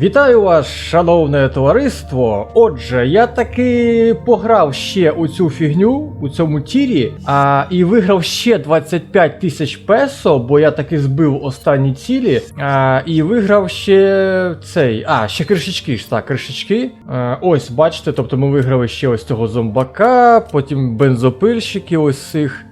Вітаю вас, шановне товариство. Отже, я таки пограв ще у цю фігню у цьому тірі, а і виграв ще 25 тисяч песо, бо я таки збив останні цілі. А, і виграв ще цей. А, ще кришечки ж так, кришечки. А, ось, бачите, тобто ми виграли ще ось цього зомбака, потім бензопильщики, ось цих.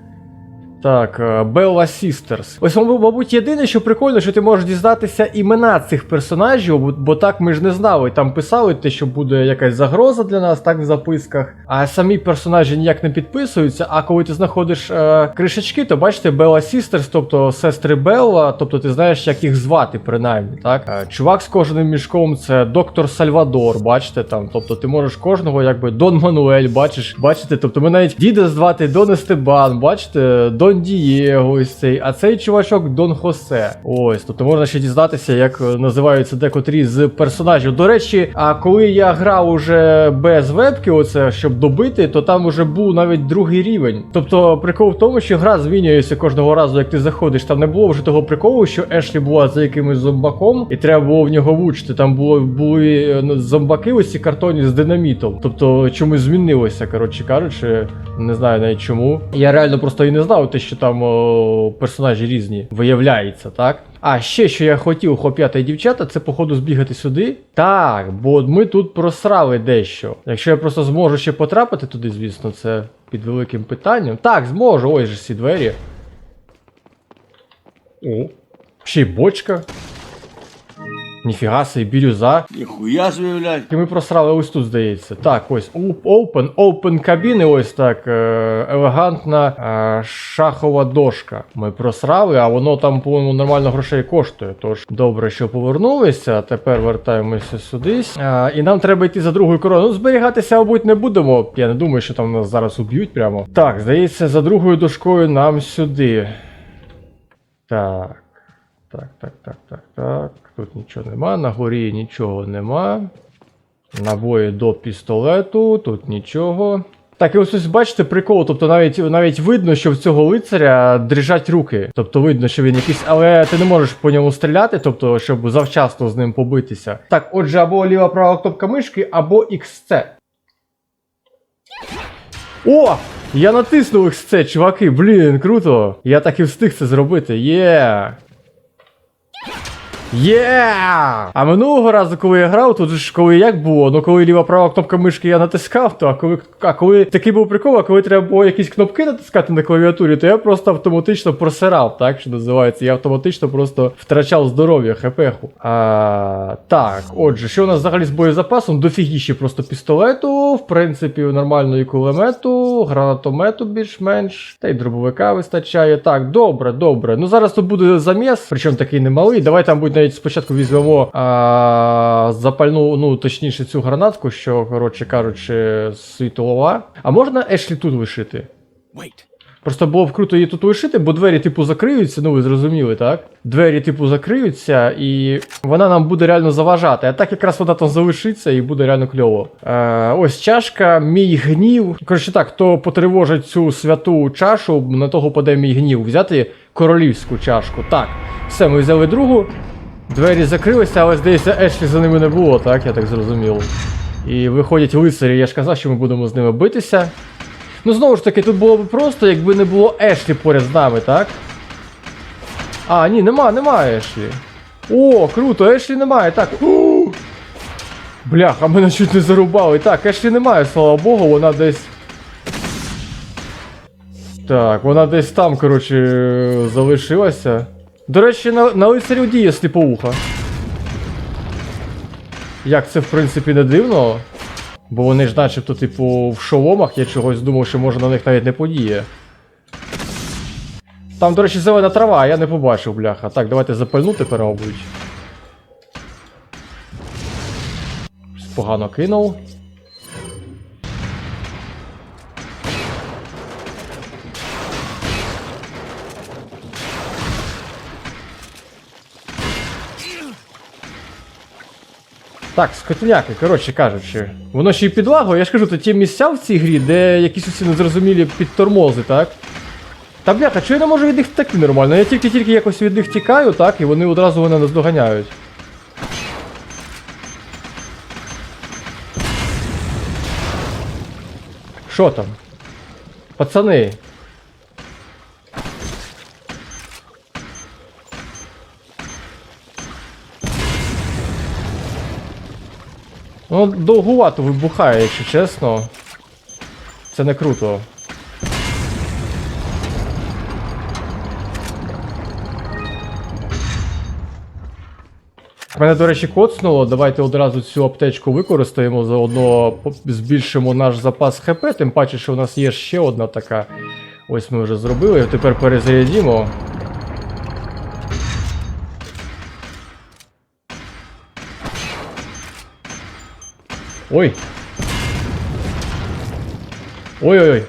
Так, Белла Сістерс. Ось, мабуть, єдине, що прикольно, що ти можеш дізнатися імена цих персонажів, бо так ми ж не знали. Там писали те, що буде якась загроза для нас, так в записках. А самі персонажі ніяк не підписуються. А коли ти знаходиш е, кришечки, то бачите, Белла Сістерс, тобто сестри Белла, тобто ти знаєш, як їх звати, принаймні. так? Е, чувак з кожним мішком це доктор Сальвадор, бачите там. Тобто ти можеш кожного, якби Дон Мануель, бачиш, бачите, тобто ми навіть діда звати Дон Естебан, бачите, Дон Дієго, ось цей, а цей чувачок Дон Хосе. Ось, тобто можна ще дізнатися, як е, називаються декотрі з персонажів. До речі, а коли я грав уже без вебки, оце щоб добити, то там уже був навіть другий рівень. Тобто прикол в тому, що гра змінюється кожного разу, як ти заходиш. Там не було вже того приколу, що Ешлі була за якимось зомбаком, і треба було в нього влучити. Там було були е, ну, зомбаки, ось ці картоні з динамітом. Тобто чомусь змінилося, коротше кажучи, не знаю навіть чому. Я реально просто і не знав те, що там о, персонажі різні виявляються, так? А ще що я хотів, хлоп'ята і дівчата, це походу збігати сюди. Так, бо ми тут просрали дещо. Якщо я просто зможу ще потрапити туди, звісно, це під великим питанням. Так, зможу, ой же ці двері. О, ще й бочка. Ніфіга собі, бірюза. Ніхуя блядь. І ми просрали ось тут, здається. Так, ось open, open кабіни, ось так. Елегантна е, шахова дошка. Ми просрали, а воно там, по-моєму, нормально грошей коштує. Тож добре, що повернулися. Тепер вертаємося сюди. Е, І нам треба йти за другою короною. Ну, зберігатися, мабуть, не будемо. Я не думаю, що там нас зараз уб'ють прямо. Так, здається, за другою дошкою нам сюди. Так. Так, так, так, так, так. Тут нічого нема, на горі нічого нема. Набої до пістолету, тут нічого. Так, і ось ось бачите прикол, тобто навіть навіть видно, що в цього лицаря дрижать руки. Тобто видно, що він якийсь, але ти не можеш по ньому стріляти, тобто, щоб завчасно з ним побитися. Так, отже, або ліва права кнопка мишки, або XC. О! Я натиснув XC, чуваки, блін, круто. Я так і встиг це зробити. Є. Є! А минулого разу, коли я грав, тут ж коли як було, ну коли ліва права кнопка мишки я натискав, то а коли, а коли такий був прикол, а коли треба було якісь кнопки натискати на клавіатурі, то я просто автоматично просирав, так що називається. Я автоматично просто втрачав здоров'я, хпху. А, так, отже, що у нас взагалі з боєзапасом? Дофігіще просто пістолету, в принципі, нормальної кулемету, гранатомету більш-менш, та й дробовика вистачає. Так, добре, добре. Ну зараз тут буде заміс, причому такий немалий. Давай там будь навіть спочатку візьмемо а, запальну, ну точніше, цю гранатку, що, коротше кажучи, світлова. А можна Ешлі тут лишити? Просто було б круто її тут лишити, бо двері, типу, закриються, ну ви зрозуміли, так? Двері, типу, закриються, і вона нам буде реально заважати. А так якраз вона там залишиться і буде реально кльово. Е, ось чашка, мій гнів. Коротше так, хто потривожить цю святу чашу, на того паде мій гнів. Взяти королівську чашку. Так, все, ми взяли другу. Двері закрилися, але здається, Ешлі за ними не було, так, я так зрозумів. І виходять лицарі, я ж казав, що ми будемо з ними битися. Ну, знову ж таки, тут було б просто, якби не було Ешлі поряд з нами, так? А, ні, нема, немає Ешлі. О, круто, Ешлі немає, так. Бляха, мене чуть не зарубали. Так, Ешлі немає, слава Богу, вона десь. Так, вона десь там, коротше, залишилася. До речі, на, на лицарю діє сліпоуха. Як це, в принципі, не дивно. Бо вони ж начебто, типу, в шоломах, я чогось думав, що може на них навіть не подіє. Там, до речі, зелена трава, а я не побачив, бляха. Так, давайте запальну мабуть. Щось Погано кинув. Так, скотиняки, коротше кажучи, воно ще й підлаго, я ж кажу, то ті місця в цій грі, де якісь усі незрозумілі підтормози, так? Та бляха, чого я не можу від них втекти нормально? Я тільки-тільки якось від них тікаю, так, і вони одразу мене наздоганяють. Що там? Пацани, Ну, довгувато вибухає, якщо чесно. Це не круто. Мене, до речі, коцнуло. Давайте одразу цю аптечку використаємо, заодно збільшимо наш запас ХП, тим паче, що у нас є ще одна така. Ось ми вже зробили, тепер перезарядімо. Ой. Ой-ой-ой.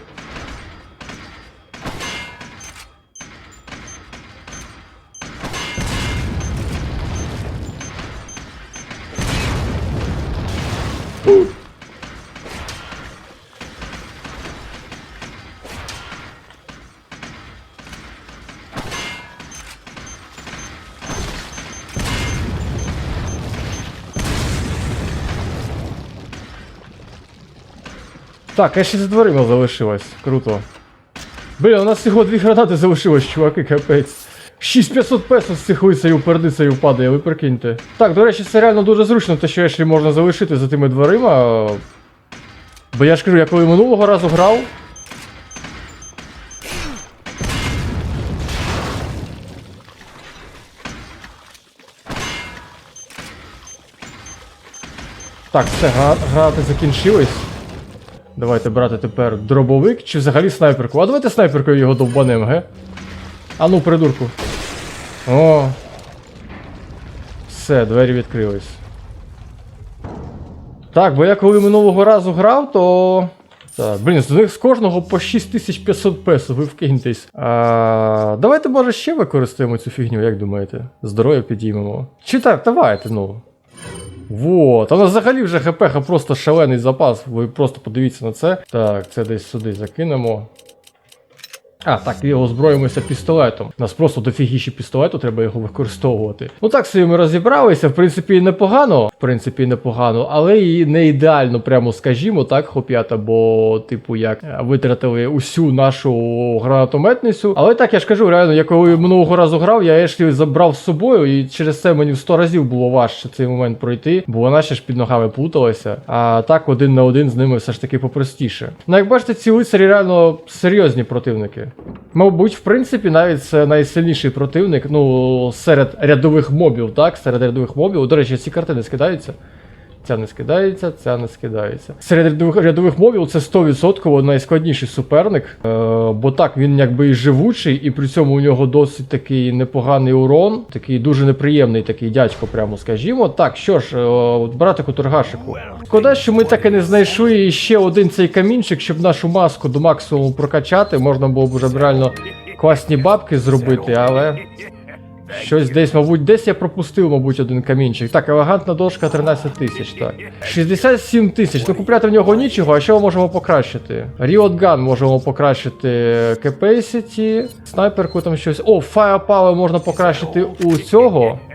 Так, я ще за дверима залишилась. Круто. Бля, у нас всього дві гранати залишилось, чуваки, капець. 6500 песо з цих лицарів пердицею падає, ви прикиньте. Так, до речі, це реально дуже зручно, те, що Ешлі можна залишити за тими дверима. Бо я ж кажу, я коли минулого разу грав. Так, все, гра- гранати закінчились. Давайте брати тепер дробовик чи взагалі снайперку. А давайте снайперкою його довбанем, ге? А ну, придурку. О. Все, двері відкрились. Так, бо я коли минулого разу грав, то. Так, блін, з них з кожного по 6500 песо, ви вкиньтесь. А, давайте, може, ще використаємо цю фігню, як думаєте? Здоров'я підіймемо. Чи так, давайте, ну. Вот, а у нас взагалі вже хпха просто шалений запас. Ви просто подивіться на це. Так, це десь сюди закинемо. А, так, і озброїмося пістолетом. У нас просто дофігіші пістолету, треба його використовувати. Ну так собі ми розібралися, в принципі, непогано. В принципі, непогано, але і не ідеально, прямо скажімо, так, хлоп'ята, бо, типу, як е, витратили усю нашу гранатометницю. Але так я ж кажу, реально, я коли минулого разу грав, я Ешлі забрав з собою, і через це мені в 100 разів було важче цей момент пройти, бо вона ще ж під ногами плуталася. А так один на один з ними все ж таки попростіше. Ну, як бачите, ці лицарі реально серйозні противники. Мабуть, в принципі, навіть це найсильніший противник, ну, серед рядових мобів, так? Серед рядових мобів. До речі, ці картини скидаються. Ця не скидається, ця не скидається. Серед рядових, рядових мобів це 100% найскладніший суперник. Е, бо так, він якби і живучий, і при цьому у нього досить такий непоганий урон, такий дуже неприємний такий дядько, прямо скажімо. Так, що ж, е, братику торгашику. Шкода, що ми так і не знайшли ще один цей камінчик, щоб нашу маску до максимуму прокачати. Можна було б вже реально класні бабки зробити, але. Щось десь, мабуть, десь я пропустив, мабуть, один камінчик. Так, елегантна дошка 13 тисяч, так. 67 тисяч. Ну купляти в нього нічого, а що ми можемо покращити? Ріотган можемо покращити capacity, снайперку там щось. О, Firepower можна покращити у цього.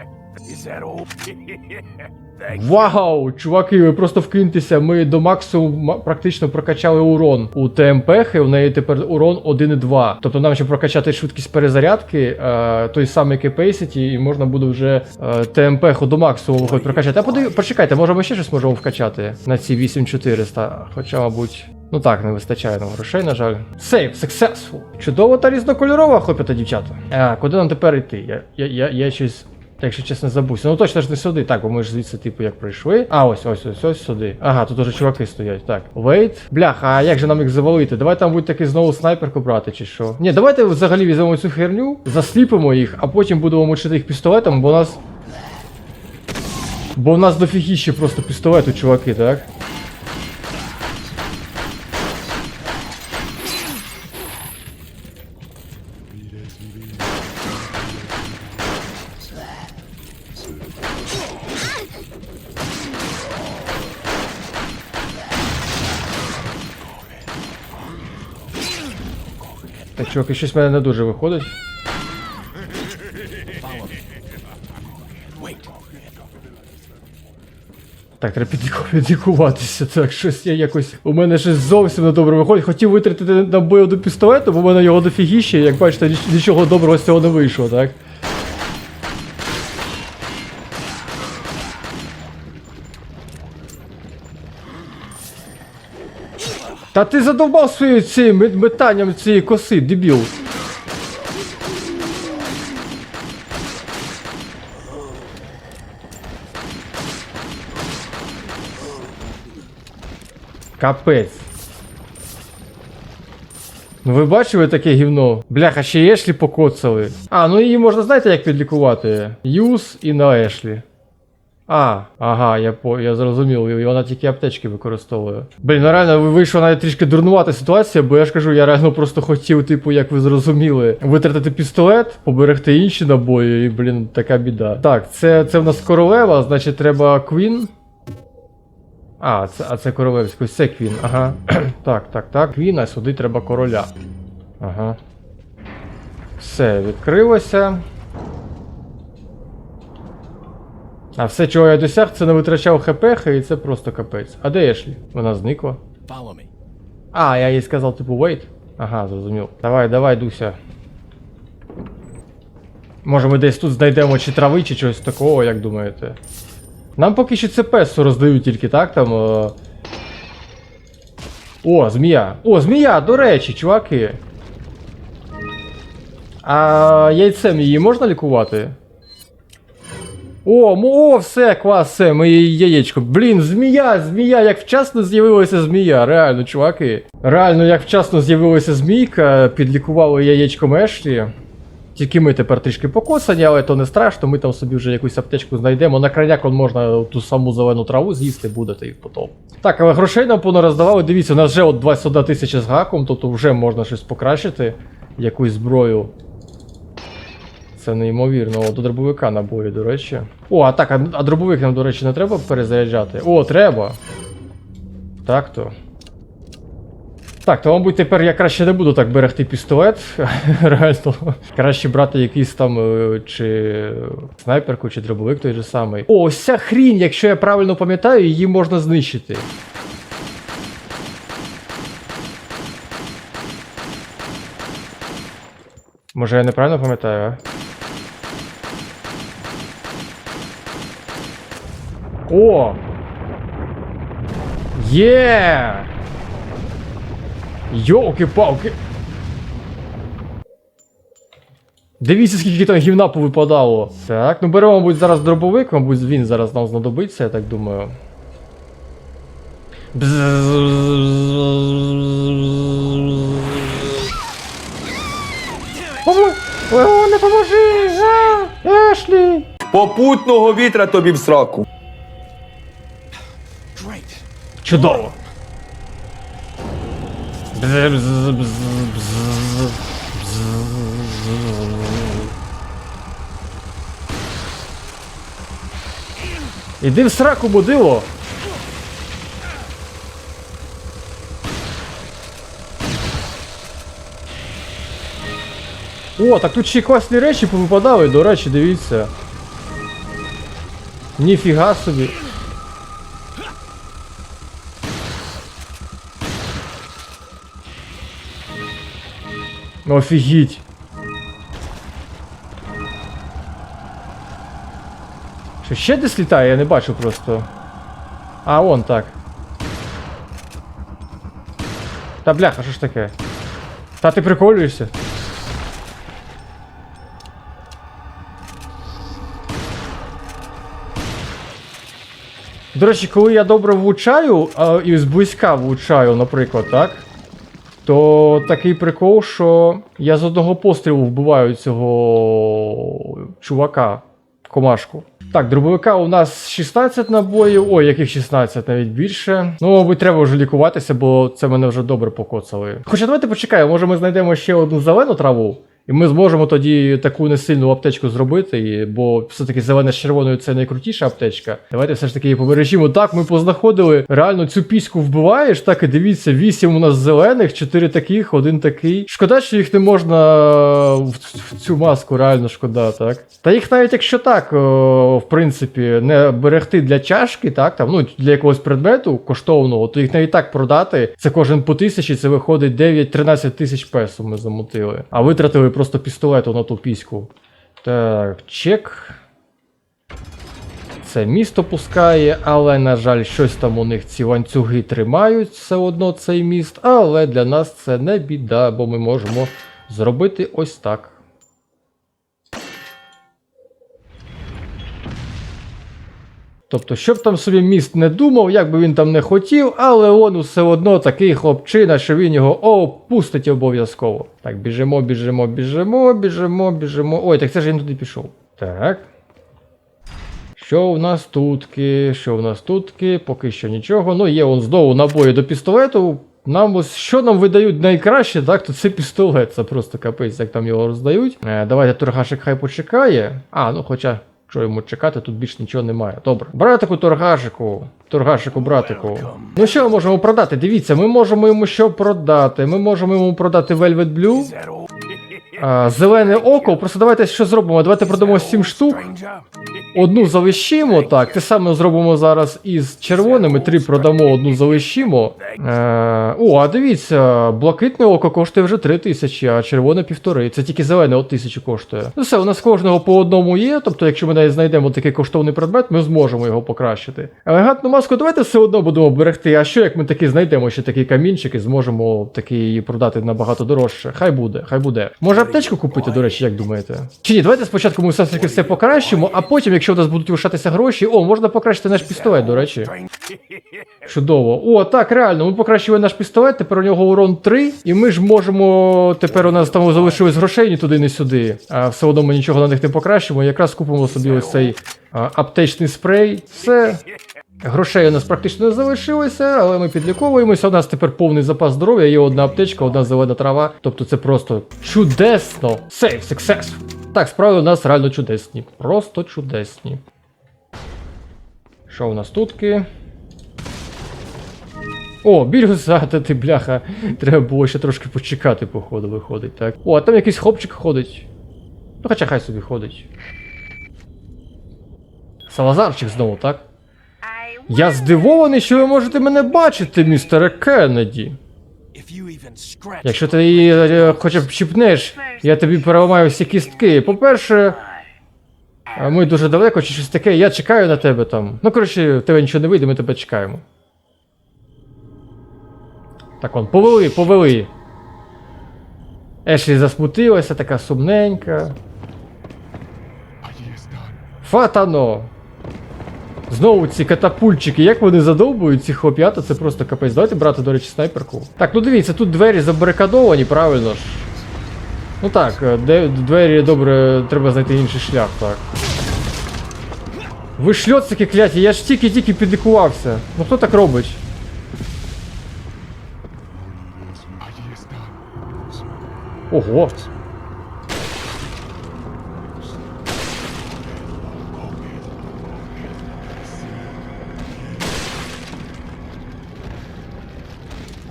Вау, чуваки, ви просто вкиньтеся. Ми до максимуму практично прокачали урон у ТМПхи. У неї тепер урон 1,2. Тобто нам ще прокачати швидкість перезарядки, е, той самий capacity, і можна буде вже е, ТМПху до максимуму хоч прокачати. А подив... почекайте, може ми ще щось можемо вкачати на ці 8400. Хоча, мабуть. Ну так, не вистачає нам грошей, на жаль. Сейв, successful. Чудово та різнокольорова, хлопці та дівчата. А, куди нам тепер йти? Я, я, я, я щось. Якщо чесно, забувся. Ну точно ж не сюди. Так, бо ми ж звідси, типу, як пройшли. А, ось, ось, ось, ось сюди. Ага, тут уже чуваки стоять. Так. Вейт. Бляха, а як же нам їх завалити? Давай там будь таки знову снайперку брати, чи що? Ні, давайте взагалі візьмемо цю херню, засліпимо їх, а потім будемо мучити їх пістолетом, бо у нас. Бо у нас дофігіще просто пістолету, чуваки, так? Так, і щось в мене не дуже виходить. Так, треба підліку- підлікуватися. Так, щось я якось. У мене щось зовсім не добре виходить. Хотів витратити на бою до пістолету, бо в мене його дофігіще, як бачите, нічого доброго з цього не вийшло, так? Та ти задовбав своїм цим метанням цієї коси, дебіл. Капець. Ну ви бачили таке гівно? Бляха, ще Ешлі покоцали. А, ну її можна знаєте як підлікувати? Юз і на Ешлі. А, ага, я по я зрозумів, і вона тільки аптечки використовує. Блін, ну реально вийшла навіть трішки дурнувата ситуація, бо я ж кажу, я реально просто хотів, типу, як ви зрозуміли, витратити пістолет, поберегти інші набої, і, блін, така біда. Так, це, це в нас королева, значить треба Квін. А, це, а це королевський, це Квін, ага. так, так, так. Квін, а сюди треба короля. Ага. Все, відкрилося. А все, чого я досяг, це не витрачав хп, і це просто капець. А де Ешлі? Вона зникла. А, я їй сказав, типу, wait. Ага, зрозумів. Давай, давай, Дуся. Може ми десь тут знайдемо чи трави, чи чогось такого, як думаєте? Нам поки що це песо роздають тільки, так? Там. Е... О, змія. О, змія, до речі, чуваки. А яйцем її можна лікувати? О, о, все, клас, все, її яєчко. Блін, змія, змія, як вчасно з'явилася змія, реально, чуваки. Реально, як вчасно з'явилася змійка, підлікували яєчком Ешлі. Тільки ми тепер трішки покосані, але то не страшно, ми там собі вже якусь аптечку знайдемо. На крайняк можна ту саму зелену траву з'їсти, будете і потім. Так, але грошей нам понароздавали. Дивіться, у нас вже от 21 тисяча з гаком, тобто вже можна щось покращити, якусь зброю. Це неймовірно. О, до дробовика набої, до речі. О, а так, а, а дробовик нам, до речі, не треба перезаряджати. О, треба. Так то. Так, то, мабуть, тепер я краще не буду так берегти пістолет. Реально. Краще брати якийсь там е, чи снайперку, чи дробовик той же самий. О, ось ця хрінь, якщо я правильно пам'ятаю, її можна знищити. Може я неправильно пам'ятаю, а? О! Є! Йолки-палки! Дивіться, скільки там гівна повипадало. Так, ну беремо, мабуть, зараз дробовик, мабуть, він зараз нам знадобиться, я так думаю. Не поможи! Ешлі! Попутного вітра тобі в сраку. Чудово! Іди в сраку, будило! О, так тут ще й класні речі повипадали, до речі, дивіться. Ніфіга собі. Офігіть. Що ще десь літає, я не бачу просто. А, вон так. Та бляха, що ж таке? Та ти приколюєшся? До речі, коли я добре влучаю, а, і зблизька влучаю, наприклад, так? То такий прикол, що я з одного пострілу вбиваю цього чувака, комашку. Так, дробовика у нас 16 набоїв. Ой, яких 16, навіть більше. Ну, мабуть, треба вже лікуватися, бо це мене вже добре покоцали. Хоча давайте почекаємо, може ми знайдемо ще одну зелену траву І ми зможемо тоді таку несильну аптечку зробити, бо все-таки зелена з червоною це найкрутіша аптечка. Давайте все ж таки її побережімо. Так, ми познаходили реально цю піську вбиваєш. Так і дивіться, вісім у нас зелених, чотири таких, один такий. Шкода, що їх не можна в, цю маску, реально шкода, так. Та їх навіть якщо так, в принципі, не берегти для чашки, так, там, ну, для якогось предмету коштовного, то їх навіть так продати. Це кожен по тисячі, це виходить 9-13 тисяч песо ми замутили. А витратили просто пістолету на ту піську. Так, чек. Це місто пускає, але, на жаль, щось там у них ці ланцюги тримають все одно цей міст. Але для нас це не біда, бо ми можемо зробити ось так. Тобто, щоб там собі міст не думав, як би він там не хотів, але он все одно такий хлопчина, що він його опустить обов'язково. Так, біжимо, біжимо, біжимо, біжимо, біжимо. Ой, так це ж він туди пішов. Так. Що у нас тутки? Що у нас тутки? Поки що нічого. Ну, є он знову набої до пістолету. Нам ось що нам видають найкраще, так, то це пістолет. Це просто капець, як там його роздають. Е, давайте торгашик хай почекає. А, ну хоча, що йому чекати, тут більш нічого немає. Добре. Братику, торгашику. Торгашику, братику. Ну що ми можемо продати? Дивіться, ми можемо йому що продати. Ми можемо йому продати Velvet Blue. А, зелене око. Просто давайте що зробимо? Давайте продамо 7 штук. Одну залишимо, так. Те саме зробимо зараз із червоними. Три продамо, одну залишимо. Е, о, а дивіться, блакитне око коштує вже 3 тисячі, а червоне півтори. Це тільки зелене от тисячу коштує. Ну все, у нас кожного по одному є. Тобто, якщо ми навіть знайдемо такий коштовний предмет, ми зможемо його покращити. Елегантну маску давайте все одно будемо берегти. А що як ми таки знайдемо ще такий камінчик і зможемо таки її продати набагато дорожче? Хай буде, хай буде. Може аптечку купити, до речі, як думаєте? Чи ні, давайте спочатку ми все ж таки все покращимо, а потім, якщо у нас будуть лишатися гроші, о, можна покращити наш пістолет, до речі. Чудово. О, так, реально, ми покращили наш пістолет, тепер у нього урон 3, і ми ж можемо. Тепер у нас там залишилось грошей ні туди, ні сюди. А все одно ми нічого на них не покращимо. Якраз купимо собі ось цей а, аптечний спрей. Все. Грошей у нас практично не залишилося, але ми підліковуємося. У нас тепер повний запас здоров'я, є одна аптечка, одна зелена трава. Тобто це просто чудесно. Save success. Так, справи у нас реально чудесні. Просто чудесні. Що у нас тутки? О, та ти бляха. Треба було ще трошки почекати, походу, виходить, так. О, а там якийсь хлопчик ходить. Ну, хоча хай собі ходить. Салазарчик знову, так? Я здивований, що ви можете мене бачити, містере Кеннеді. Якщо ти її е, хоча б чіпнеш, я тобі переламаю всі кістки. По-перше, ми дуже далеко чи щось таке, я чекаю на тебе там. Ну, коротше, в тебе нічого не вийде, ми тебе чекаємо. Так он, повели, повели. Ешлі засмутилася, така сумненька. Фатано! Знову ці катапульчики, як вони задовбують ці хлоп'ята, це просто капець. Давайте брати, до речі, снайперку. Так, ну дивіться, тут двері забарикадовані, правильно ж. Ну так, е, двері добре, треба знайти інший шлях, так. Ви шльоцики кляті, я ж тільки-тільки підлікувався. Ну хто так робить? Ого.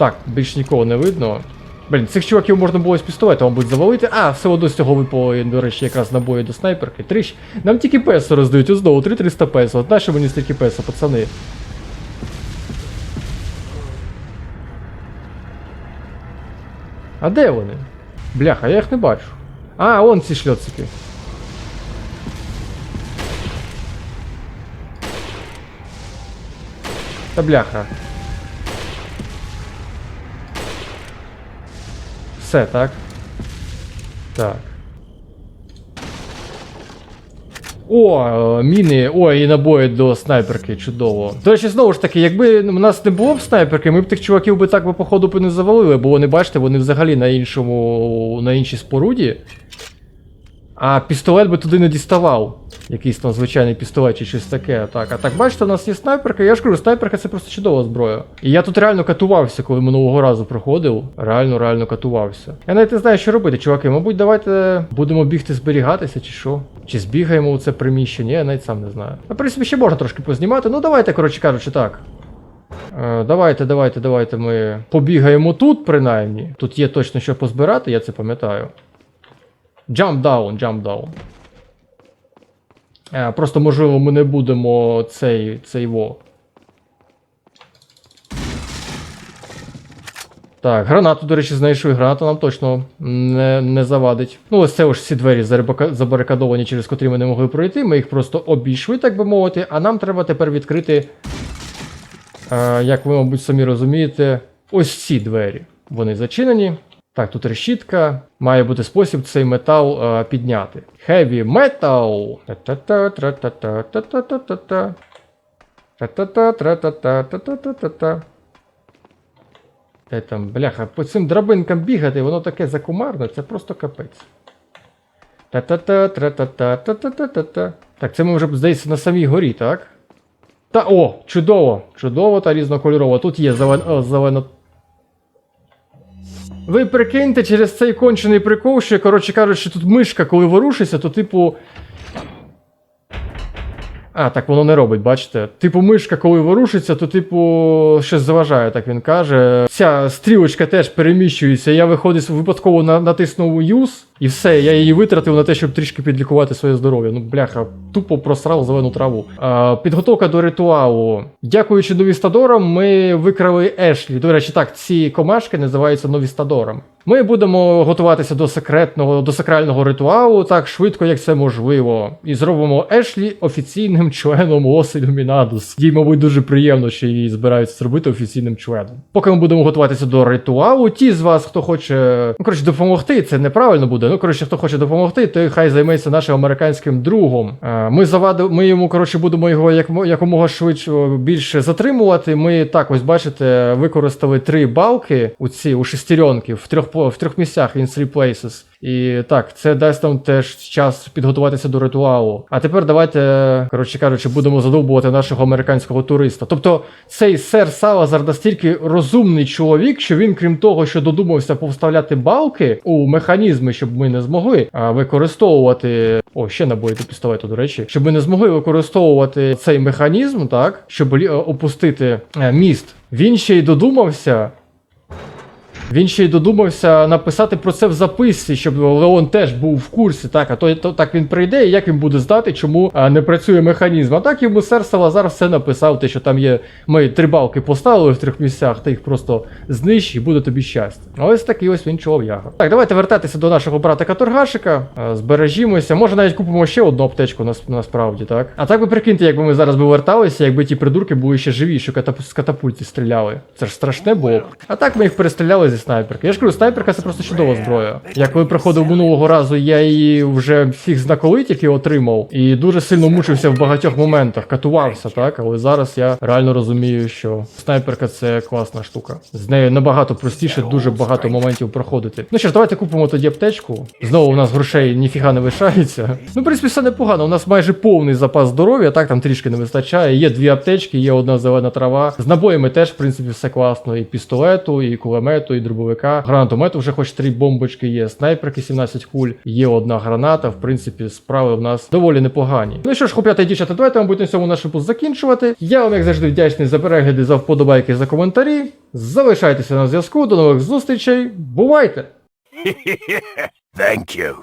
Так, більш нікого не видно. Блін, цих чуваків можна було з пістолета, мабуть, завалити. А, все одно з цього випало, до речі, якраз набої до снайперки. Три... щ- Нам тільки песо роздають, знову 3300 песо. От нащо мені стільки песо, пацани? А де вони? Бляха, я їх не бачу. А, он ці шльоцики. Та бляха. Все, так? Так. О, міни, Ой, і набої до снайперки, чудово. До речі, знову ж таки, якби в нас не було б снайперки, ми б тих чуваків би так би походу б не завалили, бо вони, бачите, вони взагалі на іншому. на іншій споруді. А пістолет би туди не діставав. Якийсь там звичайний пістолет чи щось таке. Так, а так бачите, у нас є снайперка. Я ж кажу, снайперка це просто чудова зброя. І я тут реально катувався, коли минулого разу проходив. Реально, реально катувався. Я навіть не знаю, що робити, чуваки. Мабуть, давайте будемо бігти зберігатися, чи що? Чи збігаємо у це приміщення, я навіть сам не знаю. Ну, в принципі, ще можна трошки познімати. Ну давайте, коротше кажучи, так. Е, Давайте, давайте, давайте ми побігаємо тут, принаймні. Тут є точно що позбирати, я це пам'ятаю. Jump down, jump down. Е, Просто, можливо, ми не будемо цей, цей во. Так, гранату, до речі, знайшли. Граната нам точно не, не завадить. Ну, ось це ось всі двері забарикадовані, через котрі ми не могли пройти. Ми їх просто обійшли, так би мовити. А нам треба тепер відкрити, е, як ви, мабуть, самі розумієте, ось ці двері. Вони зачинені. Так, тут решітка. Має бути спосіб цей метал е, підняти. Heavy metal. Де там, бляха, по цим драбинкам бігати, воно таке закумарне, це просто капець. Та-та-та-та-та-та-та-та-та-та. Так, це ми вже, здається, на самій горі, так? Та о, чудово! Чудово та різнокольорово. Тут є зелено. Ви прикиньте через цей кончений прикол, що, коротше кажучи, тут мишка, коли ворушиться, то типу. А, так воно не робить, бачите? Типу, мишка, коли ворушиться, то, типу, щось заважає, так він каже. Ця стрілочка теж переміщується. Я виходить, випадково на- натиснув юз, і все, я її витратив на те, щоб трішки підлікувати своє здоров'я. Ну, бляха, тупо просрав зелену траву. А, підготовка до ритуалу. Дякуючи новістадорам, ми викрали Ешлі. До речі, так, ці комашки називаються новістадором. Ми будемо готуватися до секретного, до сакрального ритуалу так швидко, як це можливо. І зробимо Ешлі офіційним членом Лос Ілюмінадус. Їй, мабуть, дуже приємно, що її збираються зробити офіційним членом. Поки ми будемо готуватися до ритуалу, ті з вас, хто хоче, ну коротше, допомогти, це неправильно буде. Ну коротше, хто хоче допомогти, той хай займеться нашим американським другом. Е, Ми завади, ми йому коротше будемо його як якомога швидше більше затримувати. Ми так, ось бачите, використали три балки у ці у шестеренки в трьох в трьох місцях in three places. І так, це дасть нам теж час підготуватися до ритуалу. А тепер давайте, коротше кажучи, будемо задовбувати нашого американського туриста. Тобто, цей сер Салазар настільки розумний чоловік, що він, крім того, що додумався повставляти балки у механізми, щоб ми не змогли використовувати. О, ще набої до пістолету, до речі, щоб ми не змогли використовувати цей механізм, так, щоб лі- опустити е, міст. Він ще й додумався. Він ще й додумався написати про це в записці, щоб Леон теж був в курсі. Так, а то, то так він прийде, і як він буде знати, чому а, не працює механізм. А так йому сер Салазар все написав, те, що там є. Ми три балки поставили в трьох місцях, ти їх просто знищ і буде тобі щастя. Ось такий ось він чолов'яга. Так, давайте вертатися до нашого братика Торгашика. Збережімося. Може навіть купимо ще одну аптечку нас, насправді, так. А так ви прикиньте, якби ми зараз би верталися, якби ті придурки були ще живі, що катап... з катапульті стріляли. Це ж страшне було. А так ми їх перестріляли зі снайперки. Я ж кажу, снайперка це просто чудова зброя. Я коли приходив минулого разу, я її вже всіх знаколитів отримав. І дуже сильно мучився в багатьох моментах, катувався, так. Але зараз я реально розумію, що снайперка це класна штука. З нею набагато простіше, дуже багато моментів проходити. Ну що ж, давайте купимо тоді аптечку. Знову у нас грошей ніфіга не лишається. Ну, в принципі, все непогано. У нас майже повний запас здоров'я, так там трішки не вистачає. Є дві аптечки, є одна зелена трава. З набоями теж, в принципі, все класно. І пістолету, і кулемету, і дробовика. Гранатомету вже хоч три бомбочки є. Снайперки 17 куль, є одна граната. В принципі, справи в нас доволі непогані. Ну що ж, хлоп'ята дівчата, давайте мабуть на цьому наш випуск закінчувати. Я вам, як завжди, вдячний за перегляди, за вподобайки, за коментарі. Залишайтеся на зв'язку. До нових зустрічей. Бувайте! Thank you.